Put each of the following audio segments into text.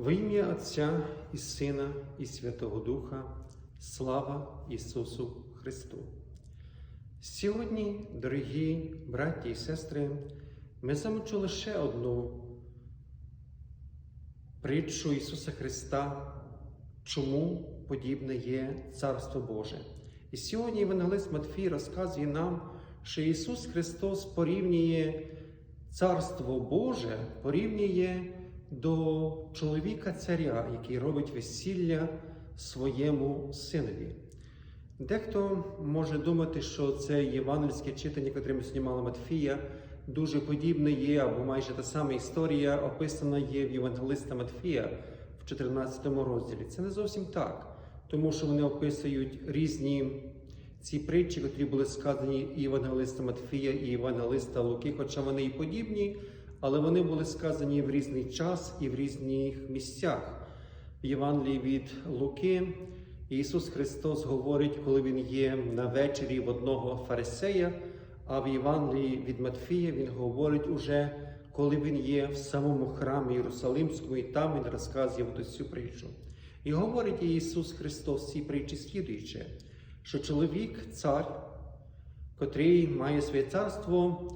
Во ім'я Отця і Сина, і Святого Духа, слава Ісусу Христу. Сьогодні, дорогі браті і сестри, ми замочули ще одну притчу Ісуса Христа, чому подібне є Царство Боже. І сьогодні Євангелист Матфій розказує нам, що Ісус Христос порівнює Царство Боже, порівнює до чоловіка царя, який робить весілля своєму синові. Дехто може думати, що це євангельське читання, яке ми знімали Матфія, дуже подібне є, або майже та сама історія описана є в Євангелиста Матфія в 14 розділі. Це не зовсім так, тому що вони описують різні ці притчі, які були сказані і Євангелиста Матфія, і Євангелиста Луки, хоча вони і подібні, але вони були сказані в різний час і в різних місцях. В Євангелії від Луки Ісус Христос говорить, коли Він є на вечері в одного фарисея, а в Євангелії від Матфія Він говорить уже, коли Він є в самому храмі Єрусалимському, і там Він розказує цю притчу. І говорить Ісус Христос цій притчі слідуюче, що чоловік, цар, котрий має своє царство,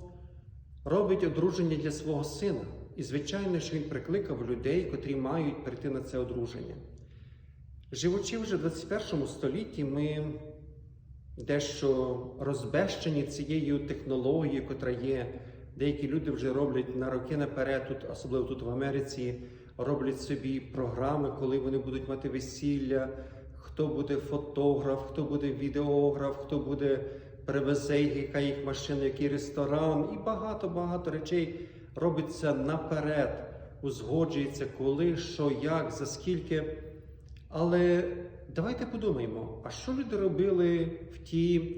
робить одруження для свого сина. І, звичайно, що він прикликав людей, котрі мають прийти на це одруження. Живучи вже в 21 столітті, ми дещо розбещені цією технологією, котра є. Деякі люди вже роблять на роки наперед, тут, особливо тут в Америці, роблять собі програми, коли вони будуть мати весілля, хто буде фотограф, хто буде відеограф, хто буде привезе, яка їх машина, який ресторан, і багато-багато речей робиться наперед, узгоджується, коли, що, як, за скільки. Але давайте подумаємо, а що люди робили в ті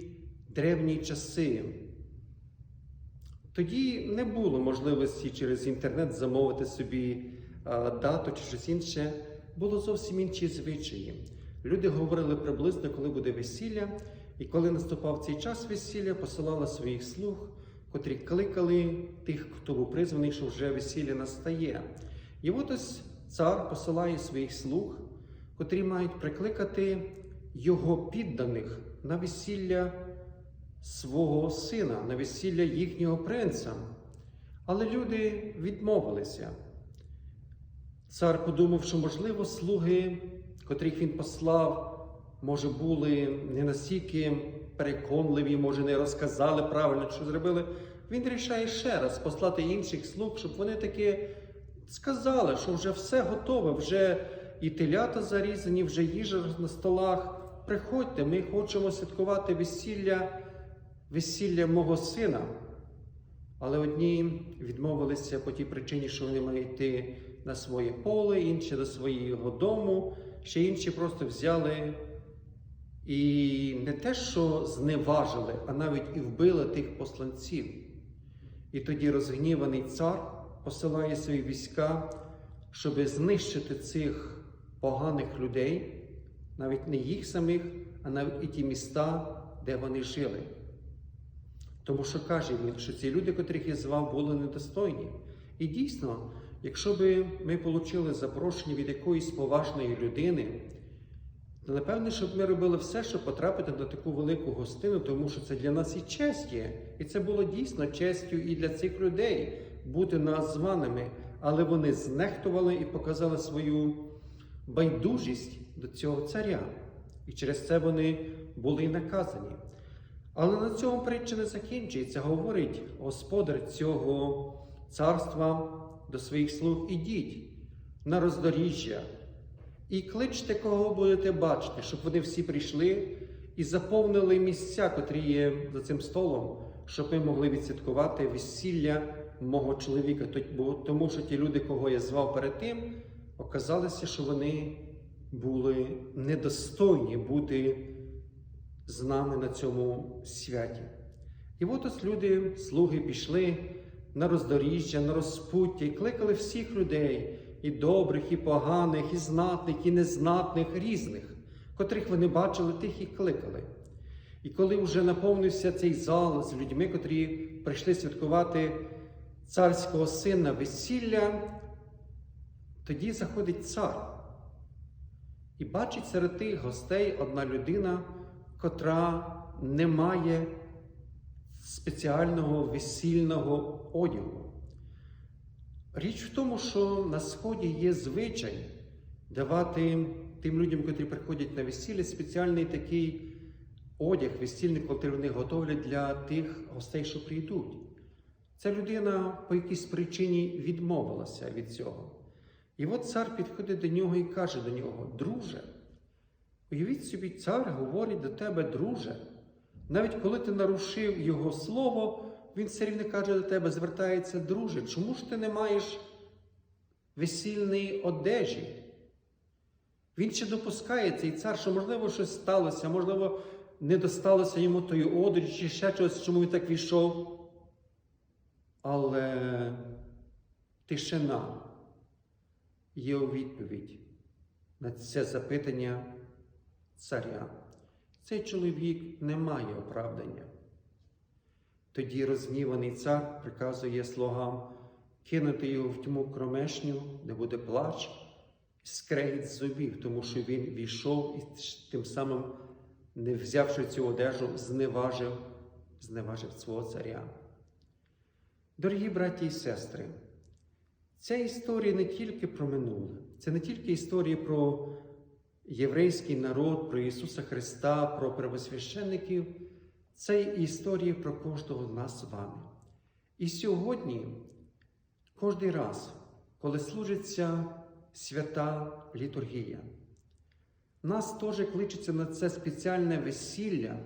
древні часи? Тоді не було можливості через інтернет замовити собі дату чи щось інше. Було зовсім інші звичаї. Люди говорили приблизно, коли буде весілля, і коли наступав цей час весілля, посилали своїх слуг, котрі кликали тих, хто був призваний, що вже весілля настає. І от ось цар посилає своїх слуг, котрі мають прикликати його підданих на весілля свого сина, на весілля їхнього принца. Але люди відмовилися. Цар подумав, що, можливо, слуги, котрих він послав, може, були не настільки переконливі, може, не розказали правильно, що зробили. Він рішає ще раз послати інших слуг, щоб вони таки сказали, що вже все готове, вже і телята зарізані, вже їжа на столах. Приходьте, ми хочемо святкувати весілля, весілля мого сина. Але одні відмовилися по тій причині, що вони мають йти на своє поле, інші до свого дому, ще інші просто взяли і не те, що зневажили, а навіть і вбили тих посланців. І тоді розгніваний цар посилає свої війська, щоб знищити цих поганих людей, навіть не їх самих, а навіть і ті міста, де вони жили. Тому що каже він, що ці люди, котрих я звав, були недостойні. І дійсно, якщо б ми отримали запрошення від якоїсь поважної людини, напевне, щоб ми робили все, щоб потрапити на таку велику гостину, тому що це для нас і честь є. І це було дійсно честю і для цих людей бути названими. Але вони знехтували і показали свою байдужість до цього царя. І через це вони були і наказані. Але на цьому притча не закінчується. Говорить господар цього царства до своїх слуг: ідіть на роздоріжжя і кличте, кого будете бачити, щоб вони всі прийшли і заповнили місця, котрі є за цим столом, щоб ми могли відсвяткувати весілля мого чоловіка. Тому що ті люди, кого я звав перед тим, оказалося, що вони були недостойні бути з нами на цьому святі. І от ось люди, слуги, пішли на роздоріжжя, на розпуття і кликали всіх людей, і добрих, і поганих, і знатних, і незнатних, різних, котрих вони бачили, тих і кликали. І коли вже наповнився цей зал з людьми, котрі прийшли святкувати царського сина весілля, Тоді заходить цар і бачить серед тих гостей одна людина, котра не має спеціального весільного одягу. Річ в тому, що на Сході є звичай давати тим людям, котрі приходять на весілля, спеціальний такий одяг, весільний, котрий вони готовлять для тих гостей, що прийдуть. Ця людина по якійсь причині відмовилася від цього. І от цар підходить до нього і каже до нього: Друже, уявіть собі, цар говорить до тебе, друже. Навіть коли ти нарушив його слово, він все рівно каже до тебе, звертається, друже, чому ж ти не маєш весільної одежі? Він ще допускає цей цар, що можливо щось сталося, можливо, не досталося йому тої одежі, чи ще чогось, чому він так війшов. Але тишина є у відповідь на це запитання царя. Цей чоловік не має оправдання. Тоді розгніваний цар приказує слугам кинути його в тьму кромешню, де буде плач, скрегіт зубів, тому що він війшов і тим самим, не взявши цю одежу, зневажив, зневажив свого царя. Дорогі браті і сестри, ця історія не тільки про минуле, це не тільки історія про єврейський народ, про Ісуса Христа, про первосвященників, це історія про кожного з нас з вами. І сьогодні, кожен раз, коли служиться свята літургія, нас теж кличеться на це спеціальне весілля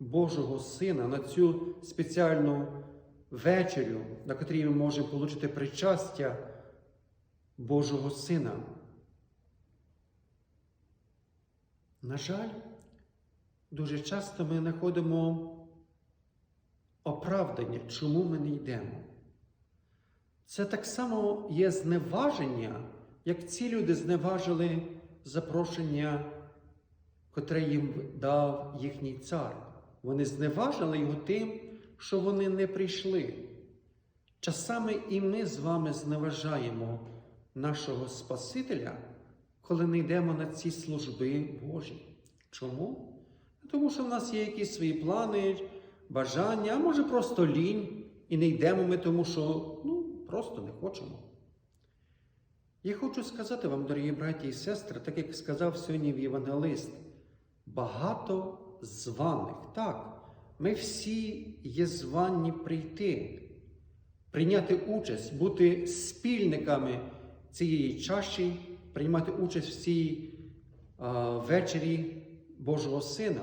Божого Сина, на цю спеціальну вечерю, на котрій ми можемо отримати причастя Божого Сина. На жаль, дуже часто ми знаходимо оправдання, чому ми не йдемо. Це так само є зневаження, як ці люди зневажили запрошення, котре їм дав їхній цар. Вони зневажили його тим, що вони не прийшли. Часами і ми з вами зневажаємо нашого Спасителя, коли не йдемо на ці служби Божі. Чому? Тому що в нас є якісь свої плани, бажання, а може просто лінь, і не йдемо ми, тому що ну, просто не хочемо. Я хочу сказати вам, дорогі браті і сестри, так як сказав сьогодні євангелист, багато званих. Так, ми всі є звані прийти, прийняти участь, бути спільниками цієї чаші, приймати участь в цій а, вечері Божого Сина.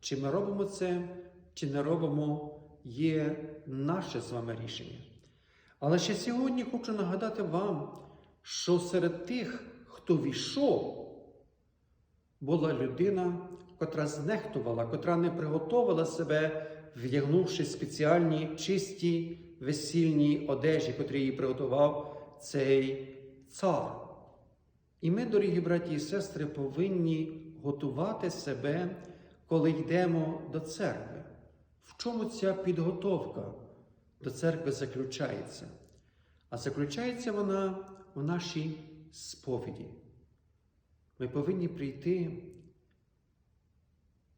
Чи ми робимо це, чи не робимо, є наше з вами рішення. Але ще сьогодні хочу нагадати вам, що серед тих, хто війшов, була людина, котра знехтувала, котра не приготувала себе, вдягнувши спеціальні чисті весільні одежі, котрі їй приготував цей цар. І ми, дорогі браті і сестри, повинні готувати себе, коли йдемо до церкви. В чому ця підготовка до церкви заключається? А заключається вона в нашій сповіді. Ми повинні прийти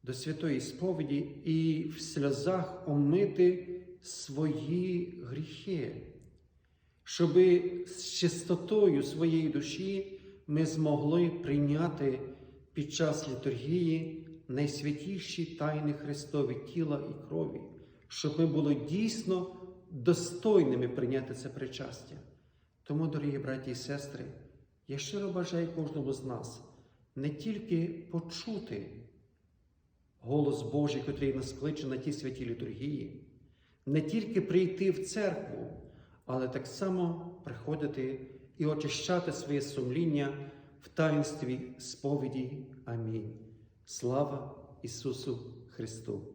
до святої сповіді і в сльозах омити свої гріхи, щоби з чистотою своєї душі ми змогли прийняти під час літургії найсвятіші тайни Христові тіла і крові, щоб ми були дійсно достойними прийняти це причастя. Тому, дорогі браті і сестри, я щиро бажаю кожному з нас не тільки почути голос Божий, котрий нас кличе на ті святі літургії, не тільки прийти в церкву, але так само приходити і очищати своє сумління в таїнстві сповіді. Амінь. Слава Ісусу Христу!